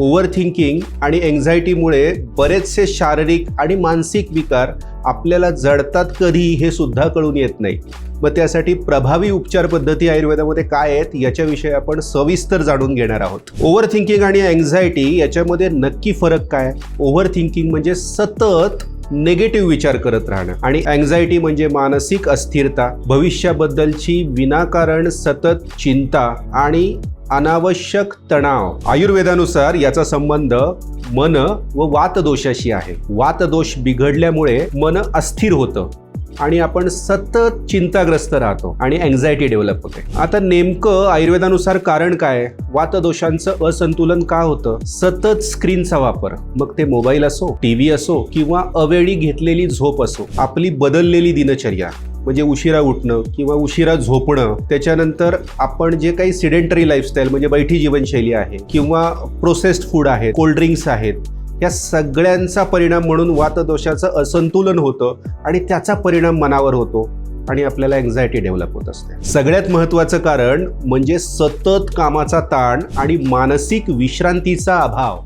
Over thinking आणि एन्झायटीमुळे बरेचसे शारीरिक आणि मानसिक विकार आपल्याला जडतात कधी हे सुद्धा कळून येत नाही. मग त्यासाठी प्रभावी उपचार पद्धती आयुर्वेदामध्ये काय आहेत याच्याविषयी आपण सविस्तर जाणून घेणार आहोत. ओव्हर थिंकिंग आणि अँझायटी याच्यामध्ये नक्की फरक काय? ओव्हर थिंकिंग म्हणजे सतत निगेटिव्ह विचार करत राहणं. आणि अँझायटी म्हणजे मानसिक अस्थिरता भविष्याबद्दलची विनाकारण सतत चिंता आणि अनावश्यक तणाव. आयुर्वेदानुसार याचा संबंध मन व वातदोषाशी आहे. वातदोष बिघडल्यामुळे मन अस्थिर होतं. आणि आपण सतत चिंताग्रस्त राहतो आणि अँझायटी डेव्हलप होते. आता नेमकं आयुर्वेदानुसार कारण काय? वातदोषांचं असंतुलन का होतं? सतत स्क्रीनचा वापर. मग ते मोबाईल असो टीव्ही असो किंवा अवेळी घेतलेली झोप असो आपली बदललेली दिनचर्या म्हणजे उशिरा उठणं किंवा उशिरा झोपणं त्याच्यानंतर आपण जे काही सिडेंटरी लाईफस्टाईल म्हणजे बैठी जीवनशैली आहे किंवा प्रोसेस्ड फूड आहे कोल्ड ड्रिंक्स आहेत या सगळ्यांचा परिणाम म्हणून वातदोषाचं असंतुलन होतं आणि त्याचा परिणाम मनावर होतो आणि आपल्याला अँझायटी डेव्हलप होत असते. सगळ्यात महत्त्वाचं कारण म्हणजे सतत कामाचा ताण आणि मानसिक विश्रांतीचा अभाव.